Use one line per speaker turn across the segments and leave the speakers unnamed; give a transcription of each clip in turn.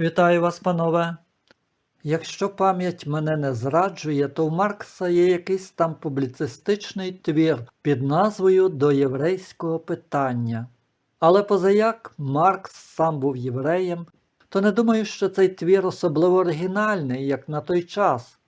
Вітаю вас, панове. Якщо пам'ять мене не зраджує, то в Маркса є якийсь там публіцистичний твір під назвою До єврейського питання. Але позаяк Маркс сам був євреєм, то не думаю, що цей твір особливо оригінальний, як на той час,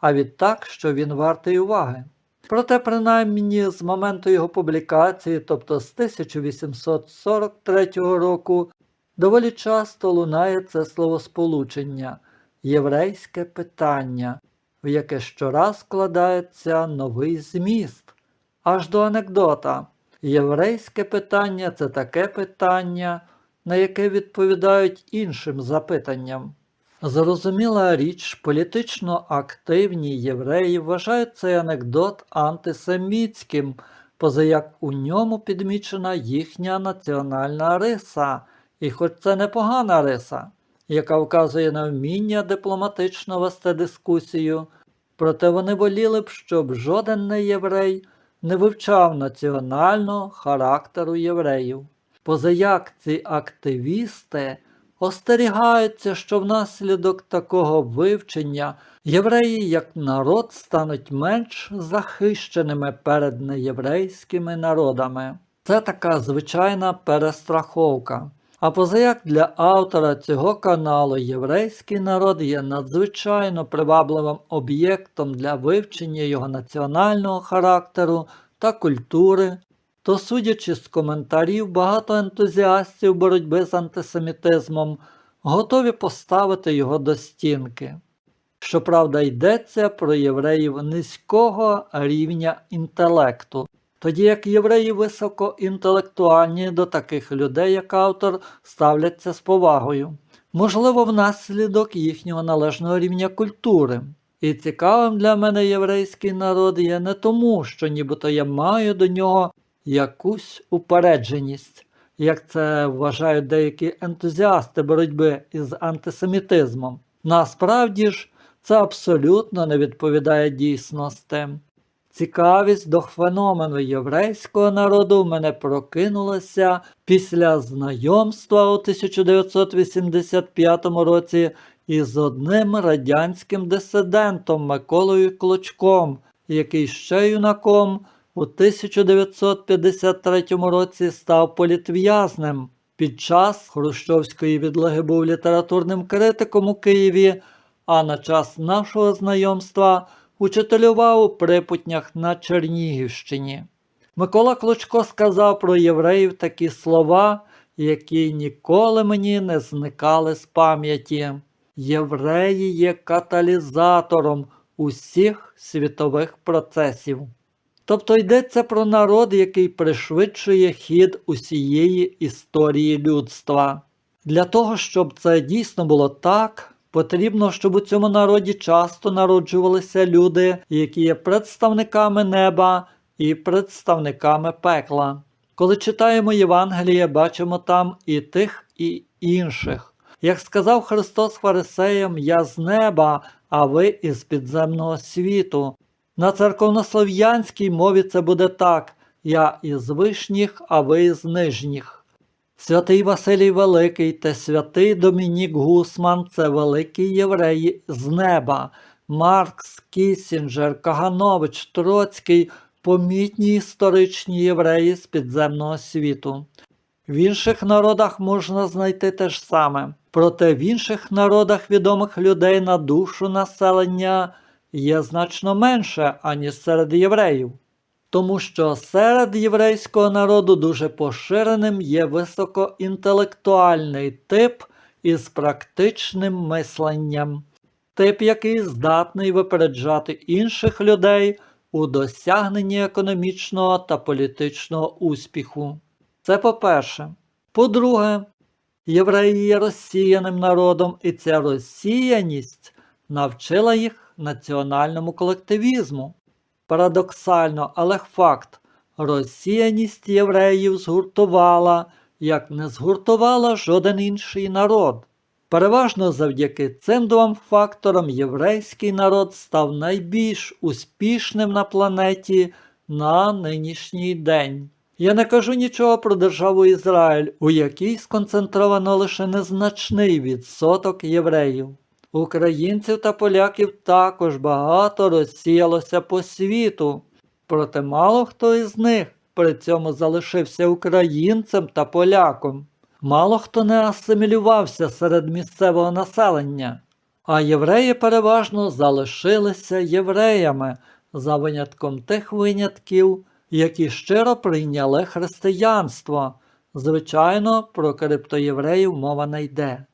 а відтак, що він вартий уваги. Проте, принаймні, з моменту його публікації, тобто з 1843 року, доволі часто лунає це словосполучення єврейське питання, в яке щораз складається новий зміст. Аж до анекдота. Єврейське питання це таке питання, на яке відповідають іншим запитанням. Зрозуміла річ, політично активні євреї вважають цей анекдот антисемітським, позаяк у ньому підмічена їхня національна риса, і хоч це непогана риса, яка вказує на вміння дипломатично вести дискусію, проте вони воліли б, щоб жоден неєврей не вивчав національного характеру євреїв. Позаяк ці активісти остерігаються, що внаслідок такого вивчення євреї як народ стануть менш захищеними перед неєврейськими народами. Це така звичайна перестраховка. А позаяк для автора цього каналу єврейський народ є надзвичайно привабливим об'єктом для вивчення його національного характеру та культури, то, судячи з коментарів, багато ентузіастів боротьби з антисемітизмом готові поставити його до стінки. Щоправда, йдеться про євреїв низького рівня інтелекту, тоді як євреї високоінтелектуальні до таких людей, як автор, ставляться з повагою, можливо, внаслідок їхнього належного рівня культури. І цікавим для мене єврейський народ є не тому, що нібито я маю до нього якусь упередженість, як це вважають деякі ентузіасти боротьби із антисемітизмом. Насправді ж, це абсолютно не відповідає дійсності. Цікавість до феномену єврейського народу в мене прокинулася після знайомства у 1985 році із одним радянським дисидентом Миколою Клочком, який ще юнаком у 1953 році став політв'язнем. Під час Хрущовської відлоги був літературним критиком у Києві, а на час нашого знайомства учителював у припутнях на Чернігівщині. Микола Клочко сказав про євреїв такі слова, які ніколи мені не зникали з пам'яті. Євреї є каталізатором усіх світових процесів. Тобто йдеться про народ, який пришвидшує хід усієї історії людства. Для того, щоб це дійсно було так, потрібно, щоб у цьому народі часто народжувалися люди, які є представниками неба і представниками пекла. Коли читаємо Євангеліє, бачимо там і тих, і інших. Як сказав Христос Фарисеям, я з неба, а ви із підземного світу. На церковнослов'янській мові це буде так: я із вишніх, а ви із нижніх. Святий Василій Великий та святий Домінік Гусман це великі євреї з неба. Маркс, Кісінджер, Каганович, Троцький помітні історичні євреї з підземного світу. В інших народах можна знайти те ж саме, проте в інших народах відомих людей на душу населення є значно менше, аніж серед євреїв. Тому що серед єврейського народу дуже поширеним є високоінтелектуальний тип із практичним мисленням, тип, який здатний випереджати інших людей у досягненні економічного та політичного успіху. Це по-перше. По-друге, євреї є розсіяним народом, і ця розсіяність навчила їх національному колективізму. Парадоксально, але факт, розсіяність євреїв згуртувала, як не згуртувала жоден інший народ. Переважно завдяки цим двом факторам єврейський народ став найбільш успішним на планеті на нинішній день. Я не кажу нічого про державу Ізраїль, у якій сконцентровано лише незначний відсоток євреїв. Українців та поляків також багато розсіялося по світу, проте мало хто із них при цьому залишився українцем та поляком. Мало хто не асимілювався серед місцевого населення, а євреї переважно залишилися євреями за винятком тих винятків, які щиро прийняли християнство. Звичайно, про криптоєвреїв мова не йде.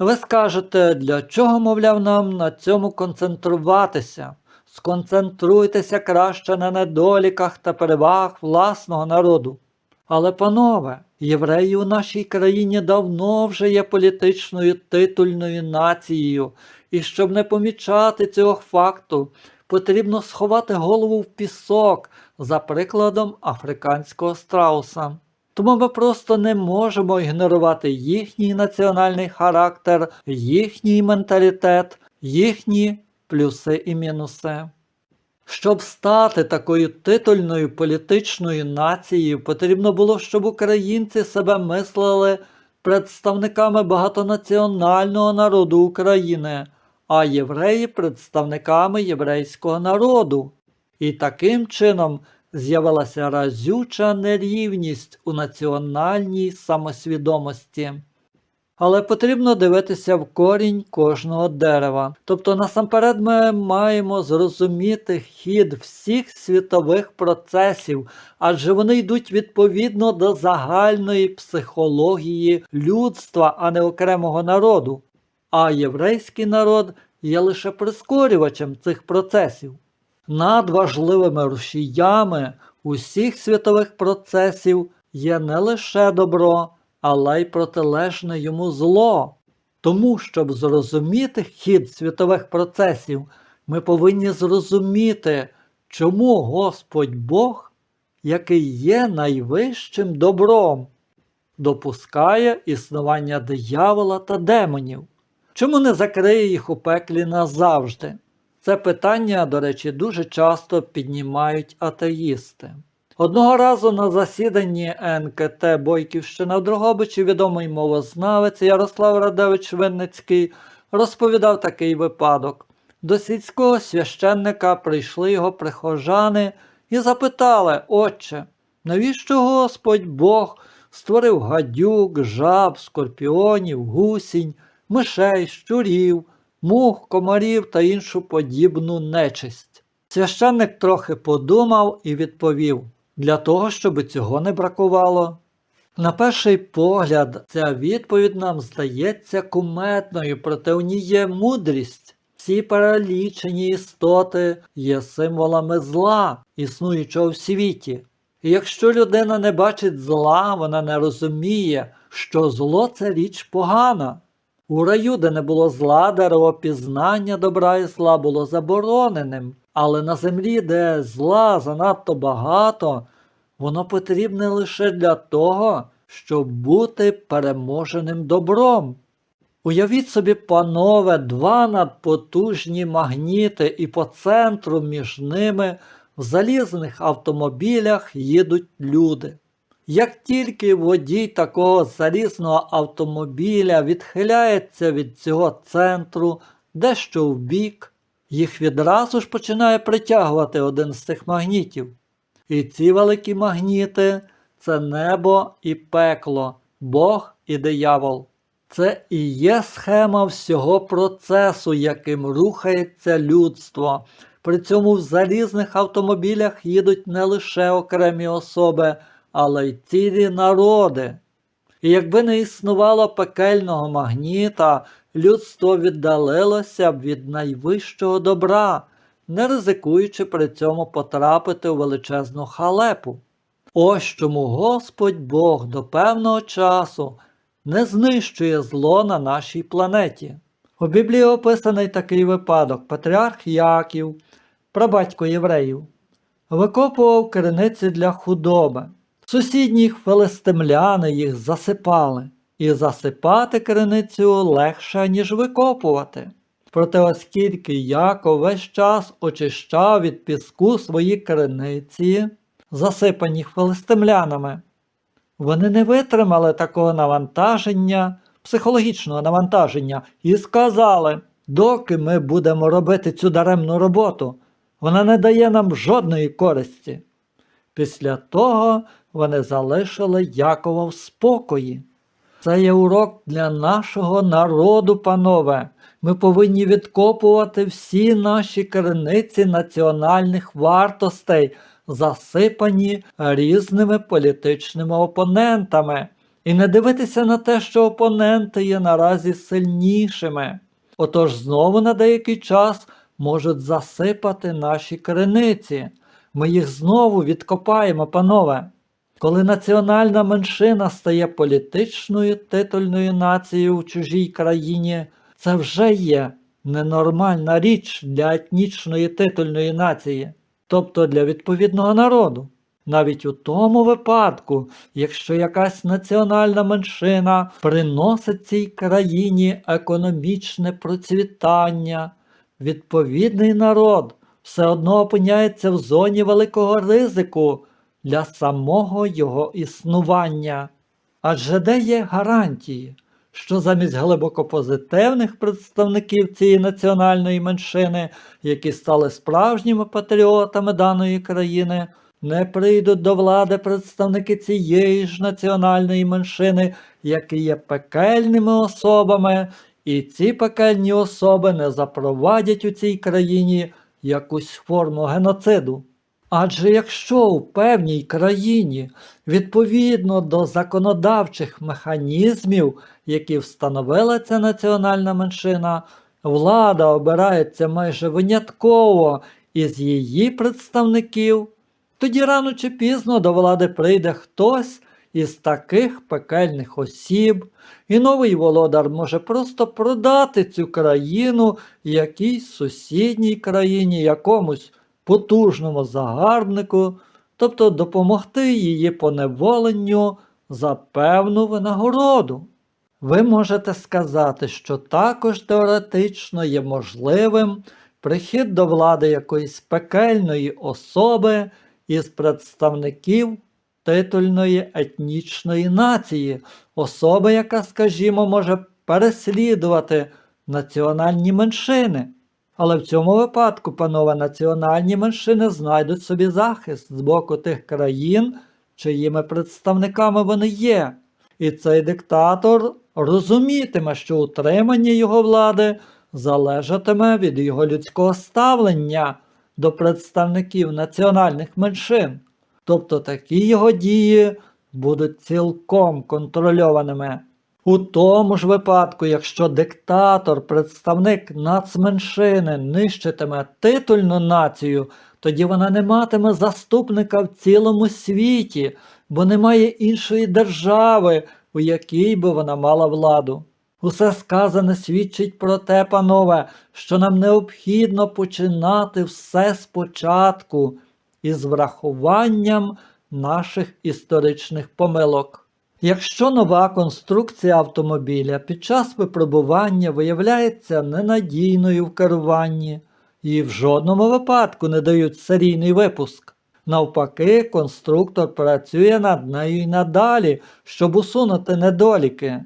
Ви скажете, для чого, мовляв, нам на цьому концентруватися? Сконцентруйтеся краще на недоліках та перевагах власного народу. Але, панове, євреї у нашій країні давно вже є політичною титульною нацією, і щоб не помічати цього факту, потрібно сховати голову в пісок за прикладом африканського страуса. Тому ми просто не можемо ігнорувати їхній національний характер, їхній менталітет, їхні плюси і мінуси. Щоб стати такою титульною політичною нацією, потрібно було, щоб українці себе мислили представниками багатонаціонального народу України, а євреї представниками єврейського народу. І таким чином з'явилася разюча нерівність у національній самосвідомості. Але потрібно дивитися в корінь кожного дерева. Тобто, насамперед, ми маємо зрозуміти хід всіх світових процесів, адже вони йдуть відповідно до загальної психології людства, а не окремого народу. А єврейський народ є лише прискорювачем цих процесів. Надважливими рушіями усіх світових процесів є не лише добро, але й протилежне йому зло. Тому, щоб зрозуміти хід світових процесів, ми повинні зрозуміти, чому Господь Бог, який є найвищим добром, допускає існування диявола та демонів. Чому не закриє їх у пеклі назавжди? Це питання, до речі, дуже часто піднімають атеїсти. Одного разу на засіданні НКТ Бойківщина в Дрогобичі відомий мовознавець Ярослав Радевич Винницький розповідав такий випадок. До сільського священника прийшли його прихожани і запитали, Отче, навіщо Господь Бог створив гадюк, жаб, скорпіонів, гусінь, мишей, щурів, мух, комарів та іншу подібну нечисть? Священник трохи подумав і відповів для того, щоб цього не бракувало. На перший погляд, ця відповідь нам здається кумедною, проте в ній є мудрість. Ці перелічені істоти є символами зла, існуючого в світі. І якщо людина не бачить зла, вона не розуміє, що зло це річ погана. У раю, де не було зла, дерево пізнання добра і зла було забороненим, але на землі, де зла занадто багато, воно потрібне лише для того, щоб бути переможеним добром. Уявіть собі, панове, два надпотужні магніти, і по центру між ними в залізних автомобілях їдуть люди. Як тільки водій такого залізного автомобіля відхиляється від цього центру дещо вбік, їх відразу ж починає притягувати один з цих магнітів. І ці великі магніти це небо і пекло, Бог і диявол. Це і є схема всього процесу, яким рухається людство. При цьому в залізних автомобілях їдуть не лише окремі особи, але й цілі народи. І якби не існувало пекельного магніта, людство віддалилося б від найвищого добра, не ризикуючи при цьому потрапити у величезну халепу. Ось чому Господь Бог до певного часу не знищує зло на нашій планеті. У Біблії описаний такий випадок патріарх Яків, прабатько євреїв, викопував криниці для худоби. Сусідні филистимляни їх засипали, і засипати криницю легше, ніж викопувати. Проте, оскільки Яков весь час очищав від піску свої криниці, засипані филистимлянами. Вони не витримали такого навантаження, психологічного навантаження, і сказали, доки ми будемо робити цю даремну роботу, вона не дає нам жодної користі. Після того вони залишили Якова в спокої. Це є урок для нашого народу, панове. Ми повинні відкопувати всі наші криниці національних вартостей, засипані різними політичними опонентами, і не дивитися на те, що опоненти є наразі сильнішими. Отож знову на деякий час можуть засипати наші криниці. Ми їх знову відкопаємо, панове. Коли національна меншина стає політичною титульною нацією у чужій країні, це вже є ненормальна річ для етнічної титульної нації, тобто для відповідного народу. Навіть у тому випадку, якщо якась національна меншина приносить цій країні економічне процвітання, відповідний народ все одно опиняється в зоні великого ризику для самого його існування. Адже де є гарантії, що замість глибоко позитивних представників цієї національної меншини, які стали справжніми патріотами даної країни, не прийдуть до влади представники цієї ж національної меншини, які є пекельними особами, і ці пекельні особи не запровадять у цій країні якусь форму геноциду. Адже якщо у певній країні відповідно до законодавчих механізмів, які встановила ця національна меншина, влада обирається майже винятково із її представників, тоді рано чи пізно до влади прийде хтось із таких пекельних осіб, і новий володар може просто продати цю країну якійсь сусідній країні, якомусь потужному загарбнику, тобто допомогти її поневоленню за певну винагороду. Ви можете сказати, що також теоретично є можливим прихід до влади якоїсь пекельної особи із представників титульної етнічної нації, особи, яка, скажімо, може переслідувати національні меншини. Але в цьому випадку, панове, національні меншини знайдуть собі захист з боку тих країн, чиїми представниками вони є. І цей диктатор розумітиме, що утримання його влади залежатиме від його людського ставлення до представників національних меншин. Тобто такі його дії будуть цілком контрольованими. У тому ж випадку, якщо диктатор, представник нацменшини нищитиме титульну націю, тоді вона не матиме заступника в цілому світі, бо немає іншої держави, у якій би вона мала владу. Усе сказане свідчить про те, панове, що нам необхідно починати все спочатку із врахуванням наших історичних помилок. Якщо нова конструкція автомобіля під час випробування виявляється ненадійною в керуванні, її в жодному випадку не дають серійний випуск. Навпаки, конструктор працює над нею і надалі, щоб усунути недоліки.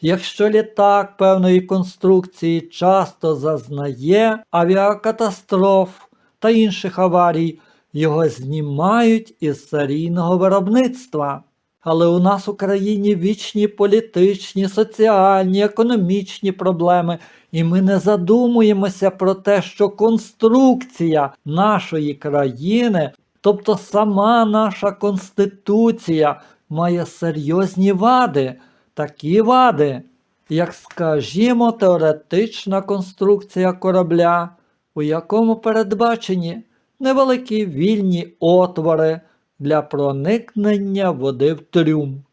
Якщо літак певної конструкції часто зазнає авіакатастроф та інших аварій, його знімають із серійного виробництва. Але у нас у країні вічні політичні, соціальні, економічні проблеми, і ми не задумуємося про те, що конструкція нашої країни, тобто сама наша конституція, має серйозні вади, такі вади, як, скажімо, теоретична конструкція корабля, у якому передбачені невеликі вільні отвори для проникнення води в трюм.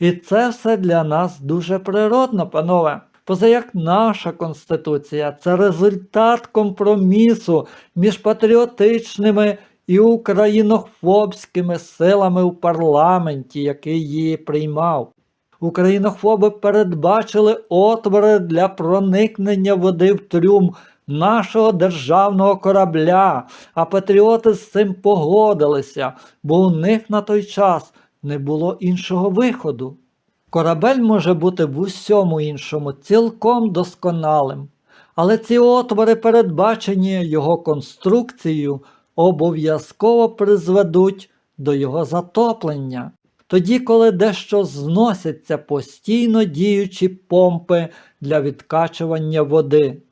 І це все для нас дуже природно, панове. Позаяк наша Конституція це результат компромісу між патріотичними і українофобськими силами у парламенті, який її приймав. Українофоби передбачили отвори для проникнення води в трюм нашого державного корабля, а патріоти з цим погодилися, бо у них на той час не було іншого виходу. Корабель може бути в усьому іншому цілком досконалим, але ці отвори, передбачені його конструкцією, обов'язково призведуть до його затоплення. Тоді, коли дещо зносяться постійно діючі помпи для відкачування води.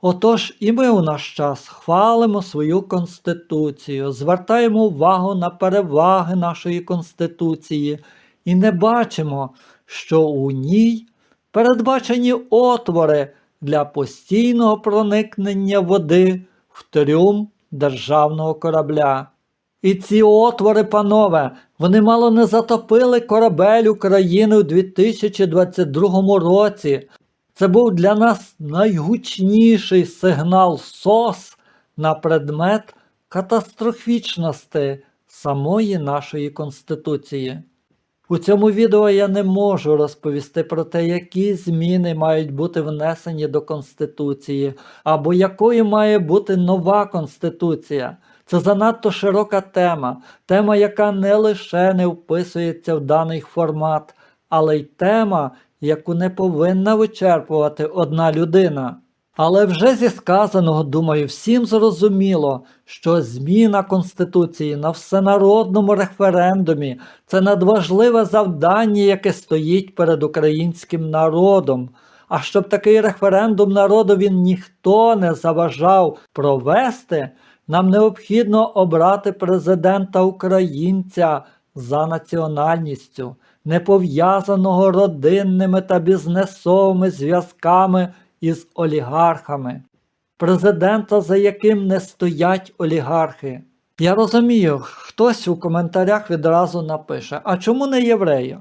Отож і ми у наш час хвалимо свою Конституцію, звертаємо увагу на переваги нашої Конституції і не бачимо, що у ній передбачені отвори для постійного проникнення води в трюм державного корабля. І ці отвори, панове, вони мало не затопили корабель України у 2022 році. Це був для нас найгучніший сигнал СОС на предмет катастрофічності самої нашої Конституції. У цьому відео я не можу розповісти про те, які зміни мають бути внесені до Конституції, або якою має бути нова Конституція. Це занадто широка тема, тема, яка не лише не вписується в даний формат, але й тема, яку не повинна вичерпувати одна людина. Але вже зі сказаного, думаю, всім зрозуміло, що зміна Конституції на всенародному референдумі це надважливе завдання, яке стоїть перед українським народом. А щоб такий референдум народові ніхто не заважав провести, нам необхідно обрати президента українця за національністю, не пов'язаного родинними та бізнесовими зв'язками із олігархами, президента, за яким не стоять олігархи. Я розумію, хтось у коментарях відразу напише: а чому не євреї?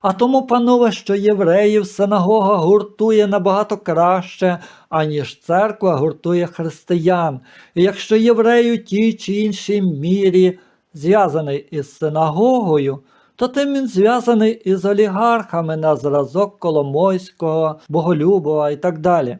А тому, панове, що євреїв синагога гуртує набагато краще, аніж церква гуртує християн. І якщо єврей у тій чи іншій мірі зв'язаний із синагогою, то тим він зв'язаний із олігархами на зразок Коломойського, Боголюбова і так далі.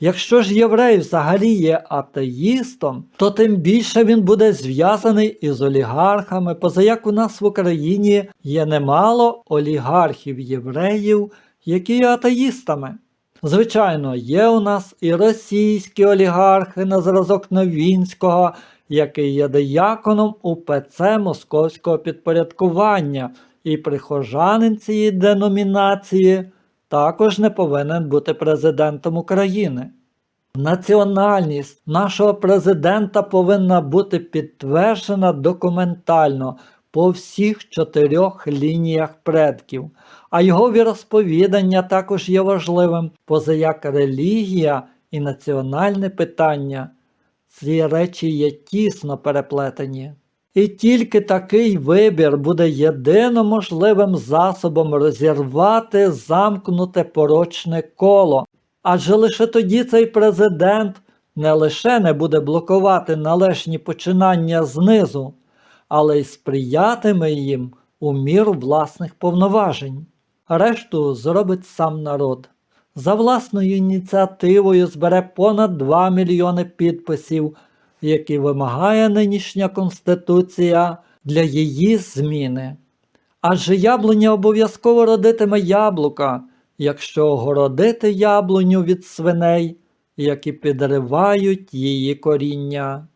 Якщо ж єврей взагалі є атеїстом, то тим більше він буде зв'язаний із олігархами, позаяк у нас в Україні є немало олігархів євреїв, які є атеїстами. Звичайно, є у нас і російські олігархи на зразок Новінського, який є дияконом УПЦ Московського підпорядкування, і прихожанин цієї деномінації також не повинен бути президентом України. Національність нашого президента повинна бути підтверджена документально по всіх чотирьох лініях предків, а його віросповідання також є важливим, позаяк релігія і національне питання. Ці речі є тісно переплетені. І тільки такий вибір буде єдино можливим засобом розірвати замкнуте порочне коло, адже лише тоді цей президент не лише не буде блокувати належні починання знизу, але й сприятиме їм у міру власних повноважень. Решту зробить сам народ. За власною ініціативою збере понад 2 мільйони підписів які вимагає нинішня Конституція для її зміни. Адже яблуня обов'язково родитиме яблука, якщо огородити яблуню від свиней, які підривають її коріння.